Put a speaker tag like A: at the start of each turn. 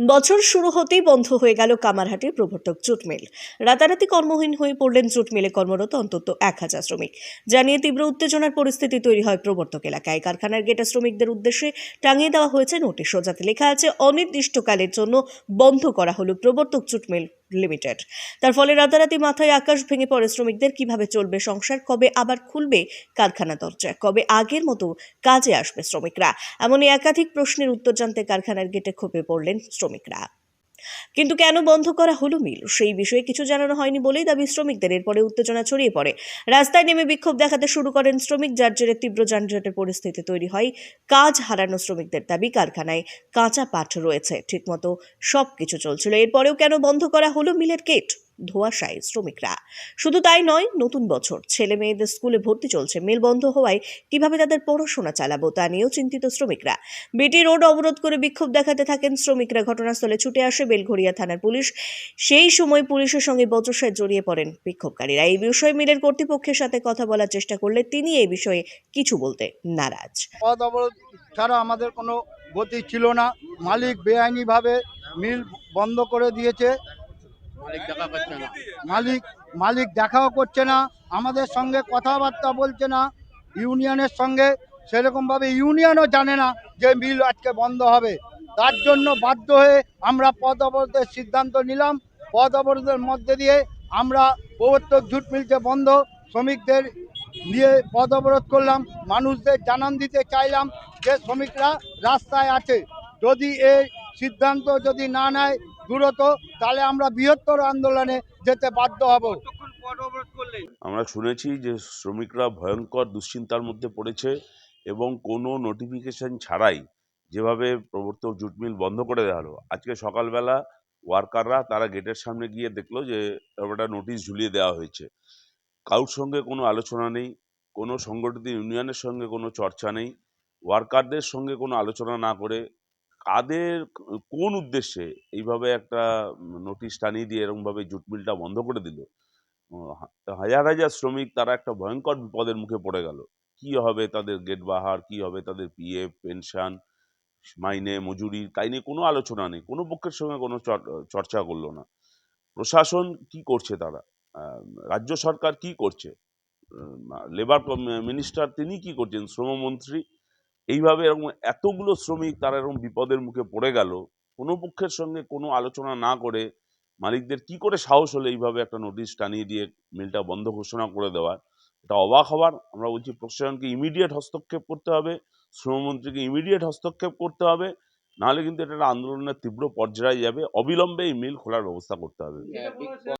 A: বছর শুরু হতেই বন্ধ হয়ে গেল কামারহাটির প্রবর্তক জুট মিল রাতারাতি কর্মহীন হয়ে পড়লেন জুট মিলে কর্মরত অন্তত এক হাজার শ্রমিক। জানিয়ে তীব্র উত্তেজনার পরিস্থিতি তৈরি হয় প্রবর্তক এলাকায়। কারখানার গেটা শ্রমিকদের উদ্দেশ্যে টাঙিয়ে দেওয়া হয়েছে নোটিশও যাতে লেখা আছে, অনির্দিষ্টকালের জন্য বন্ধ করা হলো প্রবর্তক জুট মিল লিমিটেড তার ফলে রাতারাতি মাথায় আকাশ ভেঙে পড়ে শ্রমিকদের। কীভাবে চলবে সংসার? কবে আবার খুলবে কারখানা দরজা? কবে আগের মতো কাজে আসবে শ্রমিকরা? এমনই একাধিক প্রশ্নের উত্তর জানতে কারখানার গেটে ক্ষোভে পড়লেন শ্রমিকরা। কিন্তু কেন বন্ধ করা হলো মিল? সেই বিষয়ে কিছু জানানো হয়নি বলেই দাবি শ্রমিকদের। এরপরে উত্তেজনা ছড়িয়ে পড়ে। রাস্তায় নেমে বিক্ষোভ দেখাতে শুরু করেন শ্রমিক, যার জেরে তীব্র যানজটের পরিস্থিতি তৈরি হয়। কাজ হারানো শ্রমিকদের দাবি কারখানায় কাঁচা পাঠ রয়েছে। ঠিকমতো সব কিছু চলছিল। এরপরেও কেন বন্ধ করা হলো মিলের গেট? ধোয়াশায় শ্রমিকরা। শুধু তাই নয়, নতুন বছর, ছেলে মেয়েদের স্কুলে ভর্তি চলছে মিল বন্ধ হওয়ায় কীভাবে তাদের পড়াশোনা চালাবো তা নিয়েও চিন্তিত শ্রমিকরা। বিটি রোড অবরোধ করে বিক্ষোভ দেখাতে থাকেন শ্রমিকরা। ঘটনাস্থলে ছুটে আসে বেলঘড়িয়া থানার পুলিশ। সেই সময় পুলিশের সঙ্গে বচসায় জড়িয়ে পড়েন বিক্ষোভকারীরা। এই বিষয়ে মিলের কর্তৃপক্ষের সাথে কথা বলার চেষ্টা করলে তিনি এই বিষয়ে কিছু বলতে নারাজ।
B: পথ অবরোধ ছাড়া আমাদের কোনো গতি ছিল না। মালিক বেআইনিভাবে মিল বন্ধ করে দিয়েছে।
C: মালিক
B: মালিক দেখাও করছে না, আমাদের সঙ্গে কথাবার্তা বলছে না, ইউনিয়নের সঙ্গে। সেরকমভাবে ইউনিয়নও জানে না যে মিল আজকে বন্ধ হবে। তার জন্য বাধ্য হয়ে আমরা পথ অবরোধের সিদ্ধান্ত নিলাম। পদ অবরোধের মধ্যে দিয়ে আমরা প্রবর্তক জুট মিলকে বন্ধ। শ্রমিকদের নিয়ে পদ অবরোধ করলাম। মানুষদের জানান দিতে চাইলাম যে শ্রমিকরা রাস্তায় আছে। যদি এই সিদ্ধান্ত যদি না নেয় দূরত তাহলে আমরা বৃহত্তর আন্দোলনে যেতে বাধ্য হব।
D: আমরা শুনেছি যে শ্রমিকরা ভয়ঙ্কর দুশ্চিন্তার মধ্যে পড়েছে এবং কোনো নোটিফিকেশন ছাড়াই যেভাবে প্রবর্তক জুট মিল বন্ধ করে দেওয়া হলো। আজকে সকালবেলা ওয়ার্কাররা তারা গেটের সামনে গিয়ে দেখল যে একটা নোটিশ ঝুলিয়ে দেওয়া হয়েছে। কারোর সঙ্গে কোনো আলোচনা নেই কোনো সংগঠিত ইউনিয়নের সঙ্গে কোনো চর্চা নেই ওয়ার্কারদের সঙ্গে কোনো আলোচনা না করে কাদের কোন উদ্দেশ্যে এইভাবে একটা নোটিশ টানিয়ে দিয়ে এরকমভাবে জুট মিলটা বন্ধ করে দিল? হাজার হাজার শ্রমিক তারা একটা ভয়ঙ্কর বিপদের মুখে পড়ে গেল। কি হবে তাদের গেট বাহার? কি হবে তাদের পিএফ পেনশন মাইনে, মজুরি? তাই নিয়ে কোনো আলোচনা নেই। কোনো পক্ষের সঙ্গে কোনো চর- চর্চা করল না। প্রশাসন কি করছে তারা? রাজ্য সরকার কি করছে? লেবার মিনিস্টার তিনি কি করছেন? শ্রমমন্ত্রী এইভাবে এরকম এতগুলো শ্রমিক তারা এরকম বিপদের মুখে পড়ে গেল, কোনো পক্ষের সঙ্গে কোনো আলোচনা না করে মালিকদের কি করে সাহস হলে এইভাবে একটা নোটিশ টানিয়ে দিয়ে মিলটা বন্ধ ঘোষণা করে দেওয়ার? এটা অবাক হওয়ার, আমরা বলছি প্রশাসনকে ইমিডিয়েট হস্তক্ষেপ করতে হবে, শ্রমমন্ত্রীকে ইমিডিয়েট হস্তক্ষেপ করতে হবে, নাহলে কিন্তু এটা আন্দোলনের তীব্র পর্যায়ে যাবে, অবিলম্বে এই মিল খোলার ব্যবস্থা করতে হবে।